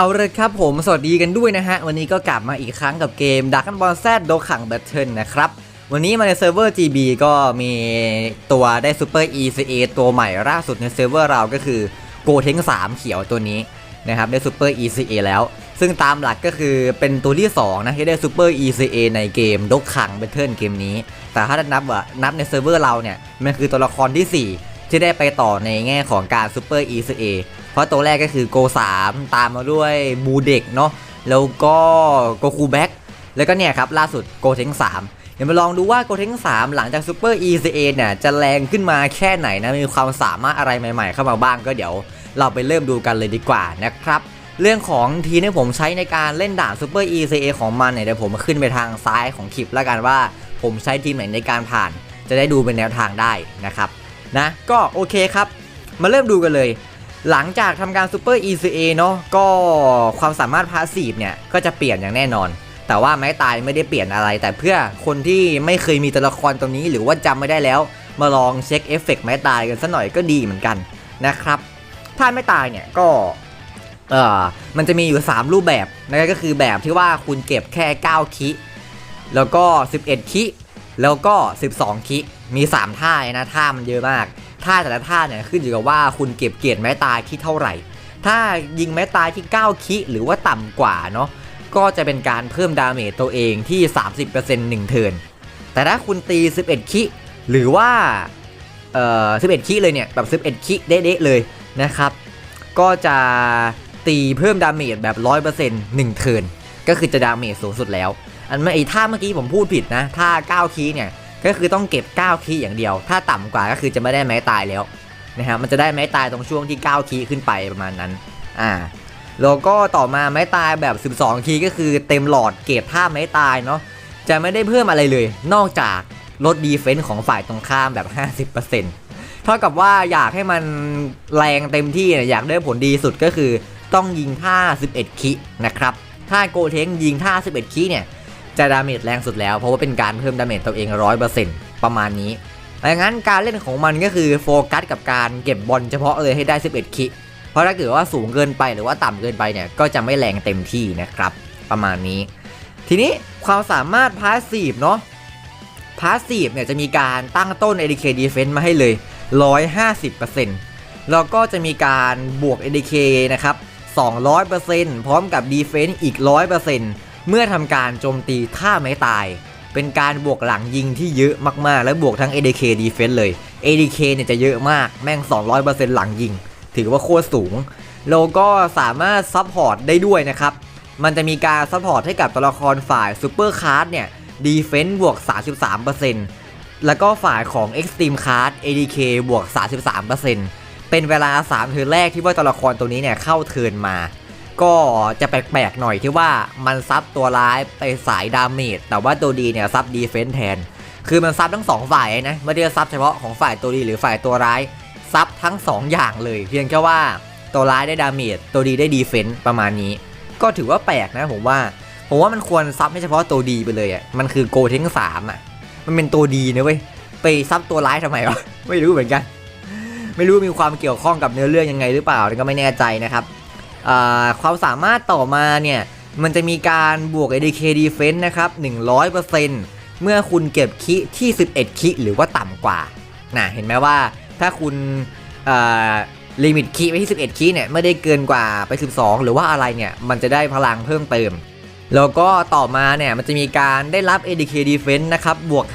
เอาเลยครับผมสวัสดีกันด้วยนะฮะ วันนี้ก็กลับมาอีกครั้งกับเกม Dark Ball Z โดขัง Battle นะครับ วันนี้มาในเซิร์ฟเวอร์ GB ก็มีตัวได้ Super ECA ตัวใหม่ล่าสุดในเซิร์ฟเวอร์เราก็คือ Go t e n 3เขียวตัวนี้นะครับได้ Super ECA แล้ว ซึ่งตามหลักก็คือเป็นตัวที่ 2 นะ ที่ได้ Super ECA ในเกมดกขัง Battle เกมนี้ แต่ถ้านับว่านับในเซิร์ฟเวอร์เราเนี่ยมันคือตัวละครที่ 4 ที่ได้ไปต่อในแง่ของการ Super ECA เพร ราะตัวแรกก็คือโก3ตามมาด้วยบูเด็กเนาะแล้วก็โกคูแบ็กแล้วก็เนี่ยครับล่าสุดโกเทง3เดี๋ยวมาลองดูว่าโกเทง3 หลังจาก Super ECA เนี่ยจะแรงขึ้นมาแค่ไหนนะ มีความสามารถอะไรใหม่ๆ เข้ามาบ้างก็เดี๋ยวเราไปเริ่มดูกันเลยดีกว่านะครับ เรื่องของทีที่ผมใช้ในการเล่นด่าน Super ECA ของมันเนี่ยเดี๋ยวผมขึ้นไปทางซ้ายของคลิปแล้วกันว่าผมใช้ทีมไหนในการผ่าน จะได้ดูเป็นแนวทางได้นะครับนะก็โอเคครับ มาเริ่มดูกันเลย หลังจากทำการ Super ECA เนาะก็ความสามารถพาสซีฟเนี่ย ก็จะเปลี่ยนอย่างแน่นอน แต่ว่าไม้ตายไม่ได้เปลี่ยนอะไร แต่เพื่อคนที่ไม่เคยมีตัวละครตรงนี้ หรือว่าจำไม่ได้แล้ว มาลองเช็คเอฟเฟกต์ไม้ตายกันสักหน่อยก็ดีเหมือนกันนะครับถ้าไม่ตายเนี่ยก็เออมันจะมีอยู่ 3 รูปแบบนั่นก็คือแบบที่ว่าคุณเก็บแค่ 9 คิ แล้วก็ 11 คิ แล้วก็ 12 คิ มี 3 ท่านะท่ามันเยอะมาก ท่าแต่ละท่าเนี่ยขึ้นอยู่กับว่าคุณเก็บเกียรติไม้ตายที่เท่าไหร่ ถ้ายิงไม้ตายที่ 9 คิหรือว่าต่ำกว่าเนาะก็จะเป็นการเพิ่มดาเมจตัวเองที่ 30% 1เทิร์นแต่ถ้าคุณตี 11 คิหรือว่าเอ่อ11 คิเลยเนี่ยแบบ 11 คิเด๊ะๆเลยนะครับ ก็จะตีเพิ่มดาเมจแบบ 100% 1 เทิร์นก็คือจะดาเมจสูงสุดแล้ว อันเมื่อไอ้ท่าเมื่อกี้ผมพูดผิดนะท่า9 คีเนี่ย ก็คือต้องเก็บ 9 คีย์อย่างเดียว ถ้าต่ำกว่าก็คือจะไม่ได้ไม้ตายแล้วนะครับมันจะได้ไม้ตายตรงช่วงที่ 9 คีย์ขึ้นไปประมาณนั้นอ่าแล้วก็ต่อมาไม้ตายแบบ 12 คีย์ก็คือเต็มหลอดเก็บท่าไม้ตายเนาะจะไม่ได้เพิ่มอะไรเลย นอกจากลดดีเฟนส์ของฝ่ายตรงข้ามแบบ 50%เท่ากับว่าอยากให้มันแรงเต็มที่เนี่ยอยากได้ผลดีสุดก็คือต้องยิงท่า 11 คินะครับ ถ้าโกเทงยิงท่า 11 คิเนี่ย จะดาเมจแรงสุดแล้ว เพราะว่าเป็นการเพิ่มดาเมจตัวเอง100%ประมาณนี้ดังนั้นการเล่นของมันก็คือโฟกัสกับการเก็บบอลเฉพาะเลยให้ได้ 11 คิ เพราะถ้าเกิดว่าสูงเกินไปหรือว่าต่ำเกินไปเนี่ยก็จะไม่แรงเต็มที่นะครับ ประมาณนี้ ทีนี้ความสามารถพาสซีฟเนาะพาสซีฟเนี่ยจะมีการตั้งต้น ADK Defense มาให้เลย 150%แล้วก็จะมีการบวก ADK นะครับ 200%พร้อมกับ Defense อีก 100% เมื่อทำการโจมตีท่าไม้ตาย เป็นการบวกหลังยิงที่เยอะมากๆ และบวกทั้ง ADK Defense เลย ADK เนี่ยจะเยอะมากแม่ง 200%หลังยิง ถือว่าโคตรสูง แล้วก็สามารถซัพพอร์ตได้ด้วยนะครับ มันจะมีการซัพพอร์ตให้กับตัวละครฝ่ายซูเปอร์คาร์ดเนี่ยดีเฟนต์บวก 33%แล้วก็ฝ่ายของ Extreme Card ADK บวก 33%เป็นเวลา 3 เทิร์นแรกที่ว่าตัวละครตัวนี้เนี่ยเข้าเทิร์นมา ก็จะแปลกๆหน่อยที่ว่ามันซับตัวร้ายไปสายดาเมจแต่ว่าตัวดีเนี่ยซับดีเฟนต์แทน คือมันซับทั้งสองฝ่ายนะไม่ได้ซับเฉพาะของฝ่ายตัวดีหรือฝ่ายตัวร้ายซับทั้ง2ออย่างเลย เพียงแค่ว่าตัวร้ายได้ดาเมจตัวดีได้ดีเฟนต์ประมาณนี้ ก็ถือว่าแปลกนะผมว่าผมว่ามันควรซับให้เฉพาะตัวดีไปเลยอะมันคือโกเทงสามอะมันเป็นตัวดีนะเว้ยไปซับตัวร้ายทำไมวะไม่รู้เหมือนกัน ไม่รู้มีความเกี่ยวข้องกับเนื้อเรื่องยังไงหรือเปล่าก็ไม่แน่ใจนะครับ ความสามารถต่อมาเนี่ย มันจะมีการบวก ADK Defense นะครับ 100%เมื่อคุณเก็บคิที่ 11 คิหรือว่าต่ำกว่าน่ะเห็นไหมว่าถ้าคุณลิมิตคีย์ไปที่ 11 คีเนี่ยไม่ได้เกินกว่าไป 12 หรือว่าอะไรเนี่ย มันจะได้พลังเพิ่มเติม แล้วก็ต่อมาเนี่ย มันจะมีการได้รับ ADK Defense นะครับ บวก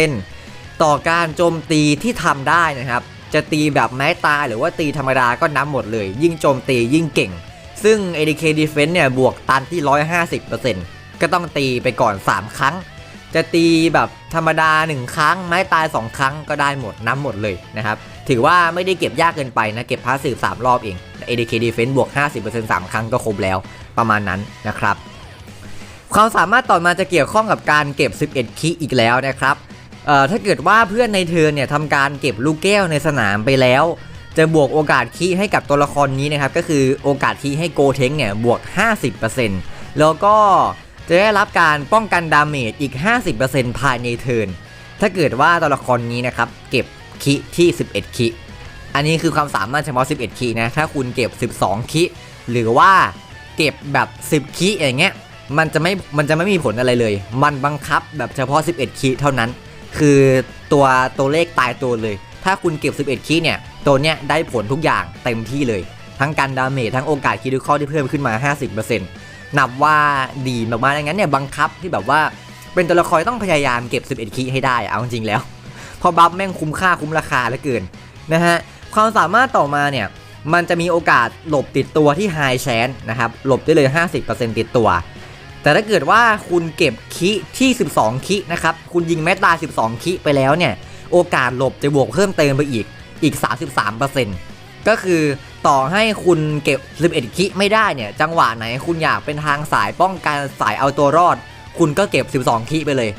50%ต่อการโจมตีที่ทำได้นะครับ จะตีแบบไม้ตายหรือว่าตีธรรมดาก็นับหมดเลย ยิ่งโจมตียิ่งเก่ง ซึ่ง ADK Defense เนี่ยบวกตันที่ 150%ก็ต้องตีไปก่อน 3 ครั้ง จะตีแบบธรรมดา 1 ครั้ง ไม้ตาย 2 ครั้งก็ได้หมดนับหมดเลยนะครับ ถือว่าไม่ได้เก็บยากเกินไปนะ เก็บพาสซีฟ3รอบเอง ADK Defense บวก 50% 3 ครั้งก็ครบแล้วประมาณนั้นนะครับความสามารถต่อมาจะเกี่ยวข้องกับการเก็บ 11 คีอีกแล้วนะครับ ถ้าเกิดว่าเพื่อนในเทิร์นเนี่ยทำการเก็บลูกแก้วในสนามไปแล้ว จะบวกโอกาสคีให้กับตัวละครนี้นะครับ ก็คือโอกาสคีให้โกเทงเนี่ยบวก 50%แล้วก็จะได้รับการป้องกันดาเมจอีก 50%ภายในเทิร์นถ้าเกิดว่าตัวละครนี้นะครับเก็บคิที่ 11คิอันนี้คือความสามารถเฉพาะ 11คินะถ้าคุณเก็บ 12คิหรือว่าเก็บแบบ 10 คีอย่างเงี้ยมันจะไม่มันจะไม่มีผลอะไรเลย มันบังคับแบบเฉพาะ 11 คีเท่านั้น คือตัวตัวเลขตายตัวเลย ถ้าคุณเก็บ 11 คีเนี่ย ตัวเนี้ยได้ผลทุกอย่างเต็มที่เลย ทั้งการดาเมจทั้งโอกาสคิดข้อที่เพิ่มขึ้นมา 50%นับว่าดีมากๆดังนั้นเนี่ยบังคับที่แบบว่าเป็นตัวละครต้องพยายามเก็บ 11 คีให้ได้เอาจริงๆแล้วพอบัฟแม่งคุ้มค่าคุ้มราคาเหลือเกินนะฮะความสามารถต่อมาเนี่ยมันจะมีโอกาสหลบติดตัวที่ High Chance นะครับหลบได้เลย 50%ติดตัว แต่ถ้าเกิดว่าคุณเก็บคิที่ 12 คินะครับ คุณยิงแมตตา 12 คิไปแล้วเนี่ย โอกาสหลบจะบวกเพิ่มเติมไปอีกอีก 33%ก็คือต่อให้คุณเก็บ 11 คิไม่ได้เนี่ย จังหวะไหนคุณอยากเป็นทางสายป้องกันสายเอาตัวรอด คุณก็เก็บ 12 คิไปเลย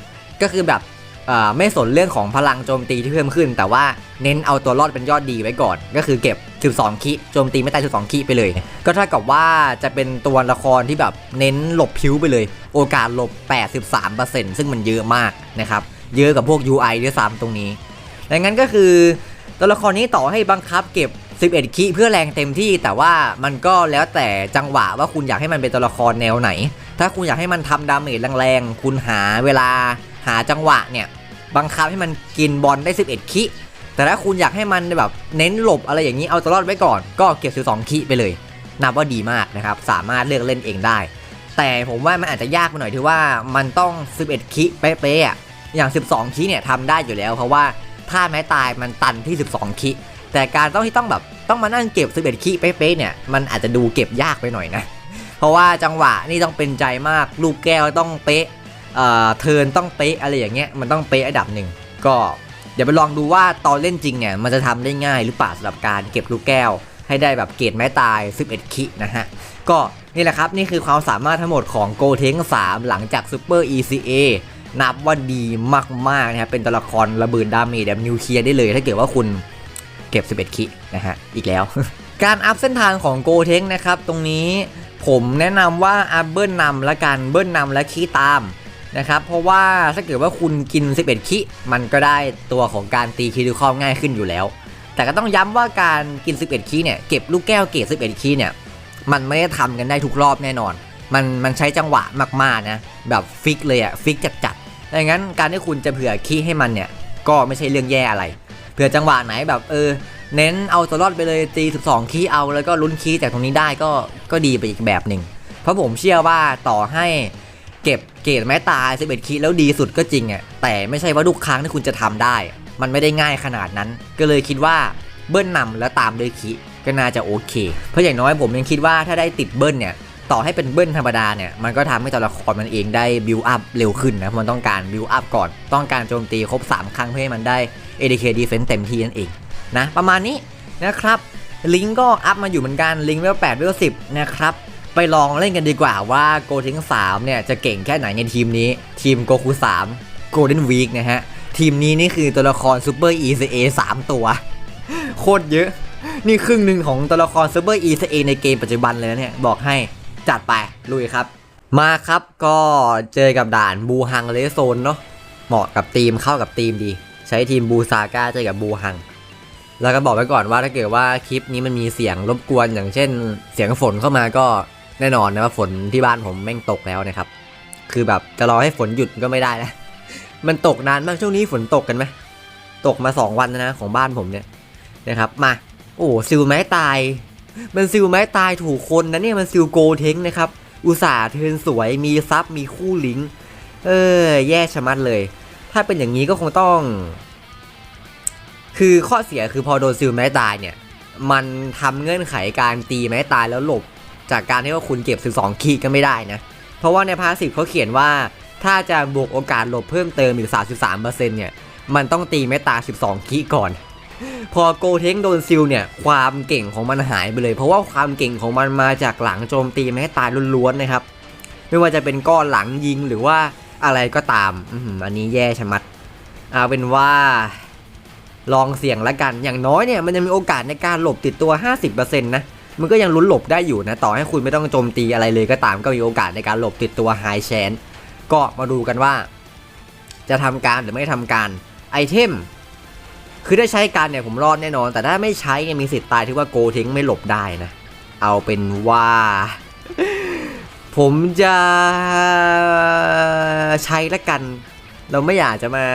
ก็คือแบบ ไม่สนเรื่องของพลังโจมตีที่เพิ่มขึ้น แต่ว่าเน้นเอาตัวรอดเป็นยอดดีไว้ก่อน ก็คือเก็บ 12 คิโจมตีไม่ตาย12 คิไปเลย ก็เท่ากับว่าจะเป็นตัวละครที่แบบเน้นหลบผิวไปเลย โอกาสหลบ 83%ซึ่งมันเยอะมากนะครับ เยอะกับพวก UI ด้วยซ้ำตรงนี้ดังนั้นก็คือตัวละครนี้ต่อให้บังคับเก็บ 11 คิเพื่อแรงเต็มที่ แต่ว่ามันก็แล้วแต่จังหวะว่าคุณอยากให้มันเป็นตัวละครแนวไหน ถ้าคุณอยากให้มันทำดาเมจแรงๆ คุณหาเวลาหาจังหวะเนี่ย บังคับให้มันกินบอลได้ 11 คิ แต่ถ้าคุณอยากให้มันแบบเน้นหลบอะไรอย่างนี้เอาตัวรอดไว้ก่อน ก็เก็บ12คิไปเลย นับว่าดีมากนะครับ สามารถเลือกเล่นเองได้ แต่ผมว่ามันอาจจะยากไปหน่อยที่ว่ามันต้อง 11 คิเป๊ะๆอะอย่าง 12 คิเนี่ยทำได้อยู่แล้ว เพราะว่าถ้าแม้ตายมันตันที่ 12 คิแต่การต้องที่ต้องแบบต้องมานั่งเก็บ11คิเป๊ะๆเนี่ยมันอาจจะดูเก็บยากไปหน่อยนะ เพราะว่าจังหวะนี่ต้องเป็นใจมากลูกแก้วต้องเป๊ะ เอ่อเทิร์นต้องเป๊ะอะไรอย่างเงี้ยมันต้องเป๊ะอันดับหนึ่งก็เดี๋ยวไปลองดูว่าตอนเล่นจริงเนี่ยมันจะทำได้ง่ายหรือเปล่าสำหรับการเก็บลูกแก้ว ให้ได้แบบเกรดไม้ตาย 11 คินะฮะ ก็นี่แหละครับนี่คือความสามารถทั้งหมดของโกเทง3 หลังจากซูเปอร์ ECA นับว่าดีมากๆนะครับเป็นตัวละครระเบิดดาเมจแบบนิวเคลียร์ได้เลย ถ้าเกิดว่าคุณเก็บ 11 คินะฮะอีกแล้ว การอัพเส้นทางของโกเทงนะครับตรงนี้ผมแนะนำว่าอัพเบิ้ลนำละกันเบิ้ลนำและคีตาม นะครับเพราะว่าถ้าเกิดว่าคุณกิน 11 คิ มันก็ได้ตัวของการตีคิริคอลง่ายขึ้นอยู่แล้ว แต่ก็ต้องย้ำว่าการกิน 11คีเนี่ยเก็บลูกแก้วเกรด11คีเนี่ยมันไม่ได้ทำกันได้ทุกรอบแน่นอน มันมันใช้จังหวะมากๆนะแบบฟิกเลยอะฟิกจัดๆดังนั้นการที่คุณจะเผื่อคีให้มันเนี่ยก็ไม่ใช่เรื่องแย่อะไรเผื่อจังหวะไหนแบบเออเน้นเอาตัวรอดไปเลยตี 12 คีเอาแล้วก็ลุ้นคีจากตรงนี้ได้ก็ก็ดีไปอีกแบบหนึ่งเพราะผมเชื่อว่าต่อให้เก็บ รดแม้ตาย11คิแล้วดีสุดก็จริงอะแต่ไม่ใช่ว่าทุกครั้งที่คุณจะทำได้ มันไม่ได้ง่ายขนาดนั้น ก็เลยคิดว่าเบิ้ลนำแล้วตามด้วยคิก็น่าจะโอเค เพราะอย่างน้อยผมยังคิดว่าถ้าได้ติดเบิ้ลเนี่ยต่อให้เป็นเบิ้ลธรรมดาเนี่ยมันก็ทำให้ตัวละครมันเองได้บิวอัพเร็วขึ้นนะมันต้องการบิวอัพก่อน ต้องการโจมตีครบ 3 ครั้งเพื่อให้มันได้ ADK Defense เต็มที่นั่นเองนะประมาณนี้นะครับลิงก์ก็อัพมาอยู่เหมือนกันลิงก์เวล8เวล10นะครับ ไปลองเล่นกันดีกว่าว่าโกทิง3เนี่ยจะเก่งแค่ไหนในทีมนี้ ทีมโกคู3 Golden Week นะฮะ ทีมนี้นี่คือตัวละครซูเปอร์ ECA 3ตัว โคตรเยอะ นี่ครึ่งหนึ่งของตัวละครซูเปอร์ ECA ในเกมปัจจุบันเลยนะเนี่ย บอกให้จัดไป ลุยครับ มาครับก็เจอกับด่านบูฮังเลโซนเนาะเหมาะกับทีมเข้ากับทีมดี ใช้ทีมบูซาก้าเจอกับบูฮังแล้วก็บอกไว้ก่อนว่าถ้าเกิดว่าคลิปนี้มันมีเสียงรบกวนอย่างเช่น เสียงฝนเข้ามาก็ แน่นอนนะว่าฝนที่บ้านผมแม่งตกแล้วนะครับ คือแบบจะรอให้ฝนหยุดก็ไม่ได้นะมันตกนานมากช่วงนี้ฝนตกกันไหมตกมา 2 วันแล้วนะของบ้านผมเนี่ยนะครับมาโอ้ซิลไม้ตาย มันซิลไม้ตายถูกคนนะเนี่ยมันซิลโกเทงนะครับอุตส่าห์เทินสวยมีซับมีคู่ลิงเออแย่ชะมัดเลย ถ้าเป็นอย่างนี้ก็คงต้อง คือข้อเสียคือพอโดนซิลไม้ตายเนี่ย มันทำเงื่อนไขการตีไม้ตายแล้วหลบ จากการที่ว่าคุณเก็บ 12 คีย์ก็ไม่ได้นะ เพราะว่าในพาสซีฟเขาเขียนว่า ถ้าจะบวกโอกาสหลบเพิ่มเติมอีก 33%เนี่ยมันต้องตีไม้ตา 12 คีย์ก่อน พอโกเทงโดนซิลเนี่ยความเก่งของมันหายไปเลย เพราะว่าความเก่งของมันมาจากหลังโจมตีไม้ตายล้วนๆนะครับ ไม่ว่าจะเป็นก้อนหลังยิงหรือว่าอะไรก็ตามอือันนี้แย่ชะมัดเอาเป็นว่าลองเสี่ยงละกัน อย่างน้อยเนี่ยมันจะมีโอกาสในการหลบติดตัว 50%นะ มันก็ยังลุ้นหลบได้อยู่นะ ต่อให้คุณไม่ต้องโจมตีอะไรเลยก็ตามก็มีโอกาสในการหลบติดตัวไฮแชนก็มาดูกันว่า จะทำการหรือไม่ทำการไอเทมคือได้ใช้การเนี่ยผมรอดแน่นอน แต่ถ้าไม่ใช้เนี่ยมีสิทธิ์ตายที่ว่าโกทิ้งไม่หลบได้นะ เอาเป็นว่า ผมจะใช้ละกัน เราไม่อยากจะมา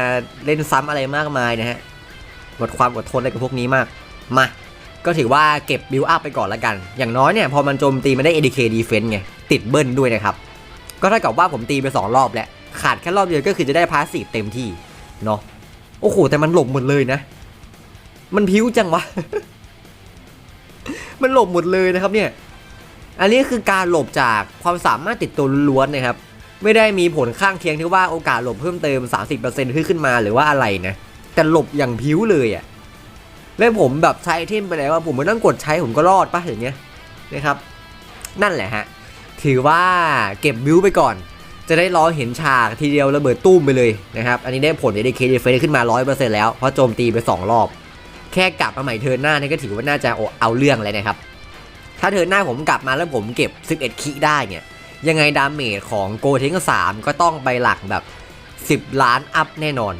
เล่นซ้ำอะไรมากมายนะฮะหมดความอดทนอะไรกับพวกนี้มาก มา ก็ถือว่าเก็บบิลอัพไปก่อนละกัน อย่างน้อยเนี่ยพอมันโจมตีมันได้ ADK Defense ไง ติดเบิ้ลด้วยนะครับ ก็เท่ากับว่าผมตีไป 2 รอบแล้ว ขาดแค่รอบเดียวก็คือจะได้พาสซีฟเต็มที่ เนาะโอ้โห แต่มันหลบหมดเลยนะ มันพิ้วจังวะ มันหลบหมดเลยนะครับเนี่ย อันนี้คือการหลบจากความสามารถติดตัวล้วนๆนะครับ ไม่ได้มีผลข้างเคียงที่ว่าโอกาสหลบเพิ่มเติม 30%ขึ้นขึ้นมาหรือว่าอะไรนะ แต่หลบอย่างพิ้วเลยอะ่ะ แล้วผมแบบใช้ไอเทมไปแล้วว่าผมไม่ต้องกดใช้ผมก็รอดปะอย่างเงี้ยนะครับ นั่นแหละฮะ ถือว่าเก็บบิวไปก่อน จะได้รอเห็นฉากทีเดียวระเบิดตุ้มไปเลยนะครับ อันนี้ได้ผล ADK Defense ขึ้นมา 100%แล้ว เพราะโจมตีไป 2 รอบ แค่กลับมาใหม่เทิร์นหน้านี่ก็ถือว่าน่าจะเอาเรื่องเลยนะครับ ถ้าเทิร์นหน้าผมกลับมาแล้วผมเก็บ 11 คิได้เนี่ย ยังไงดาเมจของโกเทง3ก็ต้องไปหลักแบบ 10 ล้านอัพแน่นอน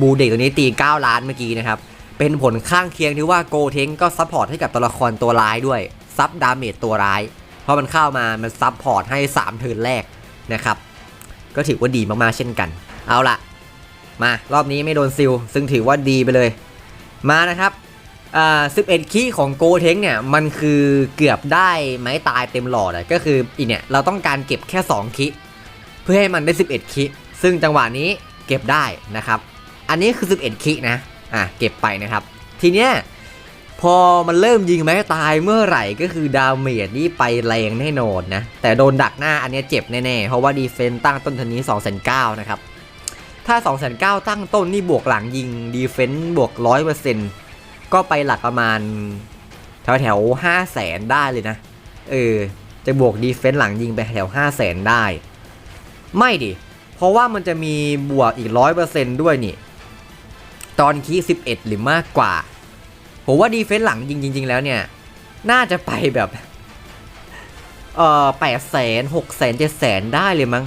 บูเด็กตัวนี้ตี 9 ล้านเมื่อกี้นะครับ เป็นผลข้างเคียงที่ว่าโกเทงก็ซัพพอร์ตให้กับตัวละครตัวร้ายด้วยซับดาเมจตัวร้าย เพราะมันเข้ามามันซับพอร์ตให้ 3 เทิร์นแรกนะครับ ก็ถือว่าดีมากๆเช่นกัน เอาละมารอบนี้ไม่โดนซิล ซึ่งถือว่าดีไปเลย มานะครับอ่า11 คีของโกเทงเนี่ย มันคือเกือบได้ไม้ตายเต็มหลอดก็คืออีเนี่ยเราต้องการเก็บแค่ 2 คีเพื่อให้มันได้ 11 คีซึ่งจังหวะนี้เก็บได้นะครับ อันนี้คือ 11 คีนะ อะเก็บไปนะครับ ทีเนี้ยพอมันเริ่มยิงไม้ตายเมื่อไหร่ก็คือดาเมจนี่ไปแรงแน่นอนนะ แต่โดนดักหน้าอันเนี้ยเจ็บแน่ๆ เพราะว่าดีเฟนต์ตั้งต้นทันนี้2 0 0 0นะครับ ถ้า 2 0 0 0ตั้งต้นนี่บวกหลังยิงดีเฟนต์บวก 100%ก็ไปหลักประมาณแถวแถวห้าแสนได้เลยนะ เออ จะบวกดีเฟนต์หลังยิงไปแถวห้าแสนได้ ไม่ดิ เพราะว่ามันจะมีบวกอีก100%ด้วยนี่ ตอนคี11 หรือมากกว่า ผมว่าดีเฟนส์หลังจริง ๆ แล้วเนี่ย น่าจะไปแบบ เอ่อแปดแสนหกแสนเจ็ดแสนได้เลยมั้ง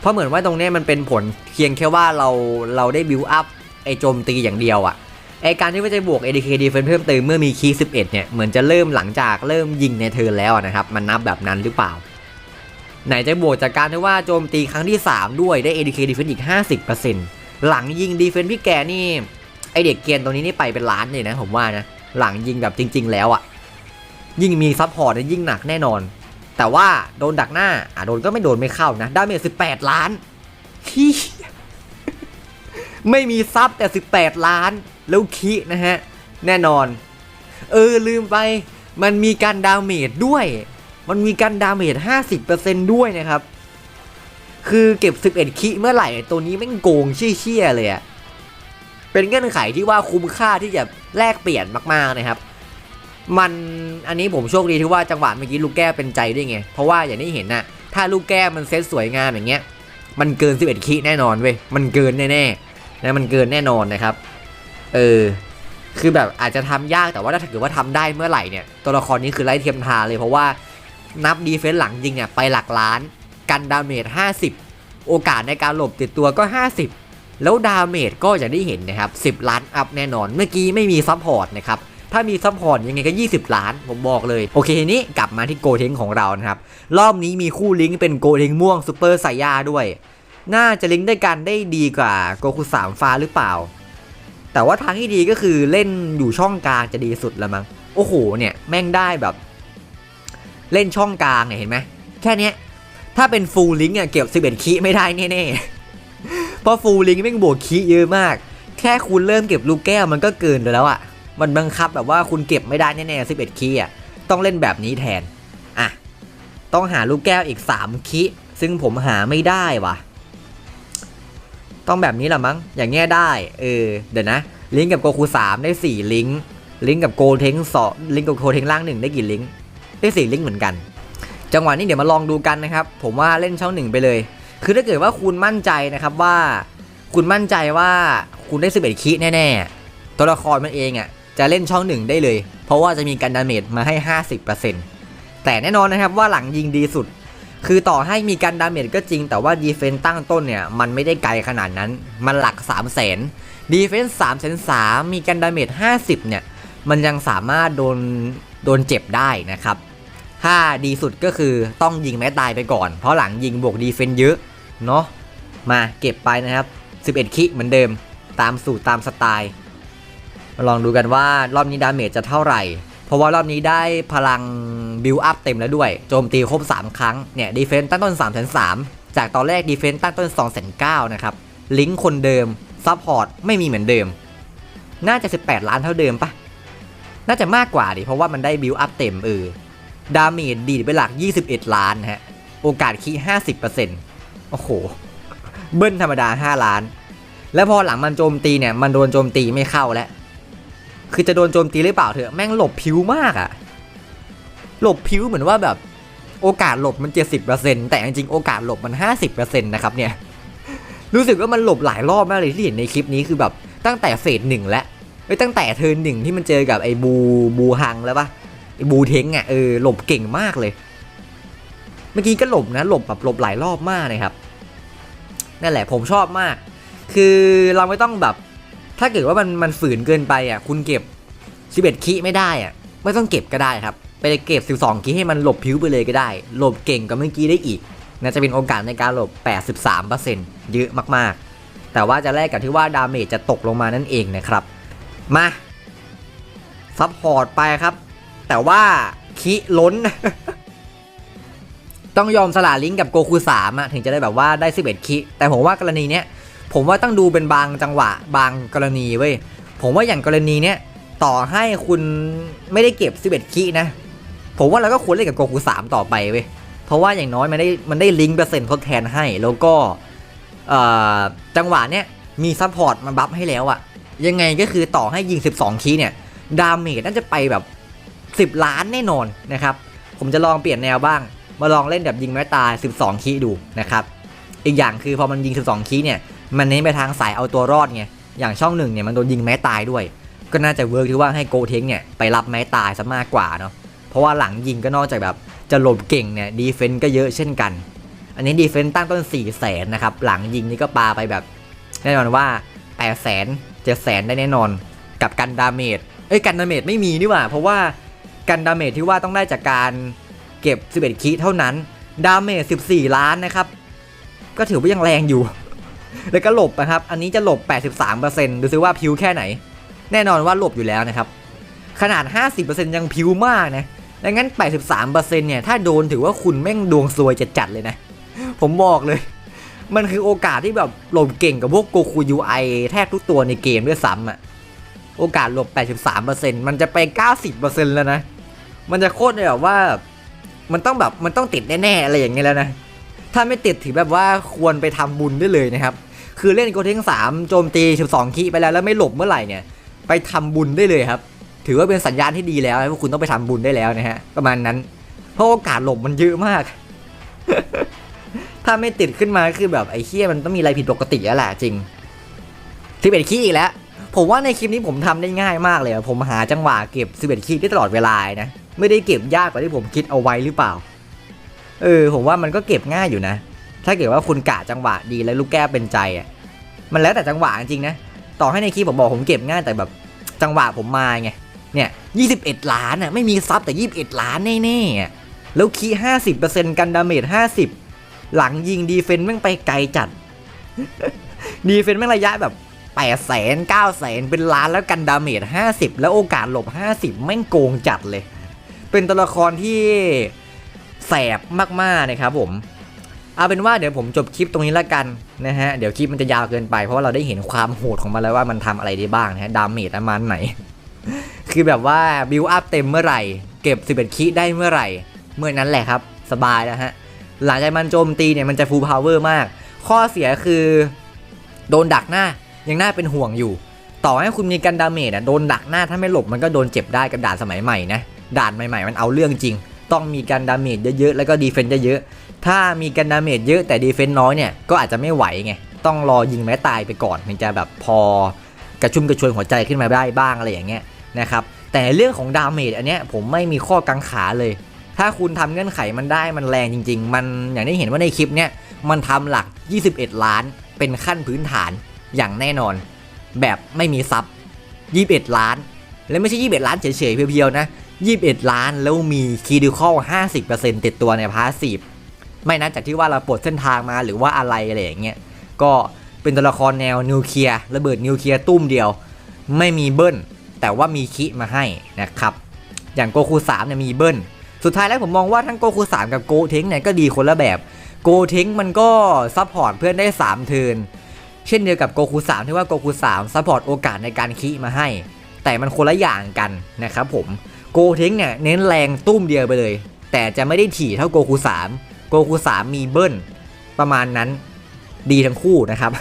เพราะเหมือนว่าตรงนี้มันเป็นผลเพียงแค่ว่าเราเราได้บิวอัพไอโจมตีอย่างเดียวอะไอการที่ว่าจะบวก ADK Defense เพิ่มเติมเมื่อมีคีย์11 เนี่ย เหมือนจะเริ่มหลังจากเริ่มยิงในเทิร์นแล้วนะครับ มันนับแบบนั้นหรือเปล่า ไหนจะบวกจากการที่ว่าโจมตีครั้งที่ 3 ด้วยได้ ADK Defense อีก 50%หลังยิง Defense พี่แกนี่ ไอเด็กเกียนตัวนี้นี่ไปเป็นล้านเลยนะผมว่านะหลังยิงแบบจริง ๆ แล้วอะยิ่งมีซัพพอร์ตเนี่ยยิ่งหนักแน่นอน แต่ว่าโดนดักหน้าอะโดนก็ไม่โดนไม่เข้านะดาเมจ18ล้านที่ไม่มีซับแต่18ล้านแล้วคินะฮะ แน่นอน เออลืมไป มันมีการดาเมจด้วย มันมีการดาเมจ50%ด้วยนะครับ คือเก็บ11คิเมื่อไหร่ตัวนี้แม่งโกงเชี่ยๆเลยอะ เป็นเงื่อนไขที่ว่าคุ้มค่าที่จะแลกเปลี่ยนมากๆนะครับ มันอันนี้ผมโชคดีที่ว่าจังหวะเมื่อกี้ลูกแก้วเป็นใจด้วยไง เพราะว่าอย่างที่เห็นน่ะถ้าลูกแก้วมันเซตสวยงามอย่างเงี้ย มันเกิน 11คิแน่นอนเว้ย มันเกินแน่ๆนะมันเกินแน่นอนนะครับ เออ คือแบบอาจจะทำยากแต่ว่าถ้าเกิดว่าทำได้เมื่อไหร่เนี่ยตัวละครนี้คือไล่เทียมทาเลยเพราะว่านับดีเฟนส์หลังยิงเนี่ยไปหลักล้าน กันดาเมจ50 โอกาสในการหลบติดตัวก็ 50 แล้วดาเมจก็อย่างที่เห็นนะครับ 10 ล้านอัพแน่นอน เมื่อกี้ไม่มีซัพพอร์ตนะครับ ถ้ามีซัพพอร์ตยังไงก็ 20 ล้าน ผมบอกเลย โอเคทีนี้กลับมาที่โกเทงของเรานะครับ รอบนี้มีคู่ลิงก์เป็นโกเทงม่วงซูเปอร์ไซย่าด้วย น่าจะลิงก์ด้วยกันได้ดีกว่าโกคุสามฟ้าหรือเปล่า แต่ว่าทางที่ดีก็คือเล่นอยู่ช่องกลางจะดีสุดละมั้ง โอ้โหเนี่ยแม่งได้แบบ เล่นช่องกลางเนี่ยเห็นไหมแค่นี้ถ้าเป็นฟูลลิงก์อะเก็บ11คีไม่ได้แน่ๆ เพราะฟูลลิงก์แม่งบวกคีเยอะมาก แค่คุณเริ่มเก็บลูกแก้วมันก็เกินไปแล้วอะ มันบังคับแบบว่าคุณเก็บไม่ได้แน่ๆ11คีอะ ต้องเล่นแบบนี้แทน อะ ต้องหาลูกแก้วอีก 3คีซึ่งผมหาไม่ได้ว่ะ ต้องแบบนี้แหละมั้ง อย่างเงี้ยได้ เออ เดี๋ยวนะ ลิงก์กับโกคู3ได้4ลิงก์ลิงก์กับโกเทงสองลิงก์กับโกเทงล่างหนึ่งได้กี่ลิงก์ได้4ลิงก์เหมือนกัน จังหวะนี้เดี๋ยวมาลองดูกันนะครับ ผมว่าเล่นช่องหนึ่งไปเลย คือถ้าเกิดว่าคุณมั่นใจนะครับว่า คุณมั่นใจว่าคุณได้ 11 คิแน่ๆ ตัวละครมันเองอะจะเล่นช่องหนึ่งได้เลย เพราะว่าจะมีการดาเมจมาให้ 50%แต่แน่นอนนะครับว่าหลังยิงดีสุด คือต่อให้มีการดาเมจก็จริง แต่ว่าดีเฟนต์ตั้งต้นเนี่ยมันไม่ได้ไกลขนาดนั้น มันหลัก 3 0 0 0 0 0ดีเฟนต์3 0 0 0 0มีการดาเมจ50 เนี่ย มันยังสามารถโดนโดนเจ็บได้นะครับถ้าดีสุดก็คือต้องยิงแม้ตายไปก่อน เพราะหลังยิงบวกดีเฟนต์เยอะ เนาะมาเก็บไปนะครับ 11 คิเหมือนเดิมตามสูตรตามสไตล์มาลองดูกันว่ารอบนี้ดาเมจจะเท่าไหร่ เพราะว่ารอบนี้ได้พลังบิลอัพเต็มแล้วด้วย โจมตีครบ 3 ครั้ง เนี่ยดีเฟนต์ตั้งต้น3 3 0 0จากตอนแรกดีเฟนต์ตั้งต้น2 9 0 0นะครับ ลิงก์คนเดิม ซัพพอร์ตไม่มีเหมือนเดิม น่าจะ 18 ล้านเท่าเดิมปะน่าจะมากกว่าดิ เพราะว่ามันได้บิลอัพเต็มเออ ดาเมจดีดไปหลัก 21 ล้านฮะ โอกาสคี50% โอ้โห เบิ้ลธรรมดา 5 ล้าน แล้วพอหลังมันโจมตีเนี่ย มันโดนโจมตีไม่เข้าแล้ว คือจะโดนโจมตีหรือเปล่าเถอะแม่งหลบผิวมากอะหลบผิวเหมือนว่าแบบโอกาสหลบมัน 70%แต่จริงๆโอกาสหลบมัน 50%นะครับเนี่ย รู้สึกว่ามันหลบหลายรอบมากเลยที่เห็นในคลิปนี้คือแบบตั้งแต่เฟสหนึ่งแล้วเอ้ตั้งแต่เทิร์นหนึ่งที่มันเจอกับไอ้บูบูฮังแล้วปะไอ้บูเทงอะเออหลบเก่งมากเลย เมื่อกี้ก็หลบนะหลบแบบหลบหลายรอบมากเลยครับ นั่นแหละผมชอบมาก คือเราไม่ต้องแบบ ถ้าเกิดว่ามันมันฝืนเกินไปอะคุณเก็บ 11คิไม่ได้อะไม่ต้องเก็บก็ได้ครับ ไปเก็บ 12คิให้มันหลบผิวไปเลยก็ได้ หลบเก่งกว่าเมื่อกี้ได้อีกน่าจะเป็นโอกาสในการหลบ 83%เยอะมากๆ แต่ว่าจะแลกกับที่ว่าดาเมจจะตกลงมานั่นเองนะครับ มาซัพพอร์ตไปครับ แต่ว่าคิล้น ต้องยอมสละลิงก์กับโกคู3อะถึงจะได้แบบว่าได้ 11 คิแต่ผมว่ากรณีเนี้ยผมว่าต้องดูเป็นบางจังหวะบางกรณีเว้ยผมว่าอย่างกรณีเนี้ยต่อให้คุณไม่ได้เก็บ 11 คินะ ผมว่าเราก็ควรเล่นกับโกคู3ต่อไปเว้ยเพราะว่าอย่างน้อยมันได้มันได้ลิงก์เปอร์เซ็นต์ทดแทนให้แล้วก็จังหวะเนี้ยมีซัพพอร์ตมาบัฟให้แล้วอะยังไงก็คือต่อให้ยิง 12 คีเนี่ยดาเมจน่าจะไปแบบ 10 ล้านแน่นอนนะครับ ผมจะลองเปลี่ยนแนวบ้าง มาลองเล่นแบบยิงแม้ตาย 12 คีดูนะครับ อีกอย่างคือพอมันยิง 12 คีเนี่ย มันเน้นไปทางสายเอาตัวรอดไง อย่างช่องหนึ่งเนี่ยมันโดนยิงแม้ตายด้วย ก็น่าจะเวิร์กที่ว่าให้โกเทงเนี่ยไปรับแม้ตายซะมากกว่าเนาะ เพราะว่าหลังยิงก็นอกจากแบบจะหลบเก่งเนี่ยดีเฟนต์ก็เยอะเช่นกัน อันนี้ดีเฟนต์ตั้งต้น4 0 0แสนนะครับ หลังยิงนี่ก็ปาไปแบบแน่นอนว่า8 0 0แสนเจ็ดแสนได้แน่นอน กับกันดาเมจ เอ้ยกันดาเมจไม่มีนี่หว่า เพราะว่ากันดาเมจที่ว่าต้องได้จากการ เก็บ 11 คีเท่านั้น ดาเมจ 14 ล้านนะครับ ก็ถือว่ายังแรงอยู่ แล้วก็หลบนะครับ อันนี้จะหลบ 83%ดูซิว่าพิวแค่ไหน แน่นอนว่าหลบอยู่แล้วนะครับ ขนาด 50%ยังพิวมากนะดังนั้น 83%เนี่ย ถ้าโดนถือว่าคุณแม่งดวงซวยจัดๆเลยนะ ผมบอกเลย มันคือโอกาสที่แบบหลบเก่งกับพวกโกคูยูไอแทบทุกตัวในเกมด้วยซ้ำอะโอกาสหลบ 83%มันจะไป 90%แล้วนะ มันจะโคตรแบบว่า มันต้องแบบมันต้องติดแน่ๆอะไรอย่างเงี้ยแล้วนะ ถ้าไม่ติดถือแบบว่าควรไปทำบุญได้เลยนะครับ คือเล่นโกเทง3โจมตี12คีไปแล้วแล้วไม่หลบเมื่อไหร่เนี่ย ไปทำบุญได้เลยครับ ถือว่าเป็นสัญญาณที่ดีแล้วว่าคุณต้องไปทำบุญได้แล้วนะฮะประมาณนั้น เพราะโอกาสหลบมันเยอะมาก ถ้าไม่ติดขึ้นมาคือแบบไอ้เคี้ยมันต้องมีอะไรผิดปกติแล้วแหละจริงสิบเอ็ดคีย์อีกแล้วผมว่าในคลิปนี้ผมทำได้ง่ายมากเลย ผมหาจังหวะเก็บสิบเอ็ดคีได้ตลอดเวลานะ ไม่ได้เก็บยากกว่าที่ผมคิดเอาไว้หรือเปล่า เออ ผมว่ามันก็เก็บง่ายอยู่นะ ถ้าเกิดว่าคุณกะจังหวะดีแล้วลูกแก้วเป็นใจอะมันแล้วแต่จังหวะจริงนะ ต่อให้ในคลิปผมบอกผมเก็บง่ายแต่แบบจังหวะผมมาไง เนี่ยยี่สิบเอ็ดล้านอะไม่มีซับแต่ยี่สิบเอ็ดล้านแน่ๆ แล้วคีห้าสิบเปอร์เซ็นต์กันดาเมจห้าสิบหลังยิงดีเฟนต์แม่งไปไกลจัด ดีเฟนต์แม่งระยะแบบแปดแสนเก้าแสนเป็นล้านแล้วกันดาเมจห้าสิบแล้วโอกาสหลบห้าสิบแม่งโกงจัดเลย เป็นตัวละครที่แสบมากๆนะครับผมเอาเป็นว่าเดี๋ยวผมจบคลิปตรงนี้แล้วกันนะฮะเดี๋ยวคลิปมันจะยาวเกินไป เพราะว่าเราได้เห็นความโหดของมันแล้วว่ามันทำอะไรได้บ้างนะฮะดาเมจประมาณไหน คือแบบว่าบิวอัพเต็มเมื่อไหร่ เก็บ11คิได้เมื่อไหร่ เมื่อนั้นแหละครับ สบายแล้วฮะหลังจากมันโจมตีเนี่ยมันจะฟูลพาวเวอร์มาก ข้อเสียคือโดนดักหน้ายังน่าเป็นห่วงอยู่ ต่อให้คุณมีกันดาเมจอะโดนดักหน้าถ้าไม่หลบมันก็โดนเจ็บได้กับด่านสมัยใหม่นะ ด่านใหม่ๆ มันเอาเรื่องจริง ต้องมีกันดาเมจเยอะๆ แล้วก็ดีเฟนต์เยอะๆ ถ้ามีกันดาเมจเยอะแต่ดีเฟนต์น้อยเนี่ย ก็อาจจะไม่ไหวไง ต้องรอยิงแม้ตายไปก่อนถึงจะแบบพอกระชุ่มกระชวยหัวใจขึ้นมาได้บ้างอะไรอย่างเงี้ยนะครับ แต่เรื่องของดาเมจอันเนี้ยผมไม่มีข้อกังขาเลย ถ้าคุณทำเงื่อนไขมันได้มันแรงจริง ๆ มันอย่างที่เห็นว่าในคลิปเนี้ยมันทำหลัก 21 ล้าน เป็นขั้นพื้นฐานอย่างแน่นอน แบบไม่มีซับ21 ล้าน และไม่ใช่ 21 ล้านเฉยๆเพียวๆนะ 21 ล้านแล้วมีคีดิคอล50%ติดตัวในพาสซีฟไม่นับจากที่ว่าเราปลดเส้นทางมาหรือว่าอะไรอะไรอย่างเงี้ยก็เป็นตัวละครแนวนิวเคลียร์ระเบิดนิวเคลียร์ตุ้มเดียว ไม่มีเบิ้ล แต่ว่ามีคิมาให้นะครับ อย่างโกคู3เนี่ยมีเบิ้ล สุดท้ายแล้วผมมองว่าทั้งโกคู3กับโกเทงเนี่ยก็ดีคนละแบบโกเทงมันก็ซัพพอร์ตเพื่อนได้ 3 เทินเช่นเดียวกับโกคู3ที่ว่าโกคู3ซัพพอร์ตโอกาสในการคีมาให้ แต่มันคนละอย่างกันนะครับผม โกเทงเนี่ยเน้นแรงตุ้มเดียวไปเลย แต่จะไม่ได้ถี่เท่าโกคู3โกคู3มีเบิ้ลประมาณนั้นดีทั้งคู่นะครับ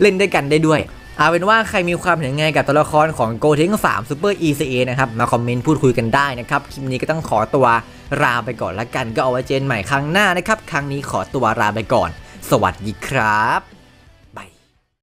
เล่นด้วยกันได้ด้วย เอาเป็นว่าใครมีความเห็นไงกับตัวละครของ Go t e n 3 Super ECA นะครับ มาคอมเมนต์พูดคุยกันได้นะครับ คลิปนี้ก็ต้องขอตัวลาไปก่อนละกันก็เอาไว้เจนใหม่ครั้งหน้านะครับ ครั้งนี้ขอตัวลาไปก่อน สวัสดีครับ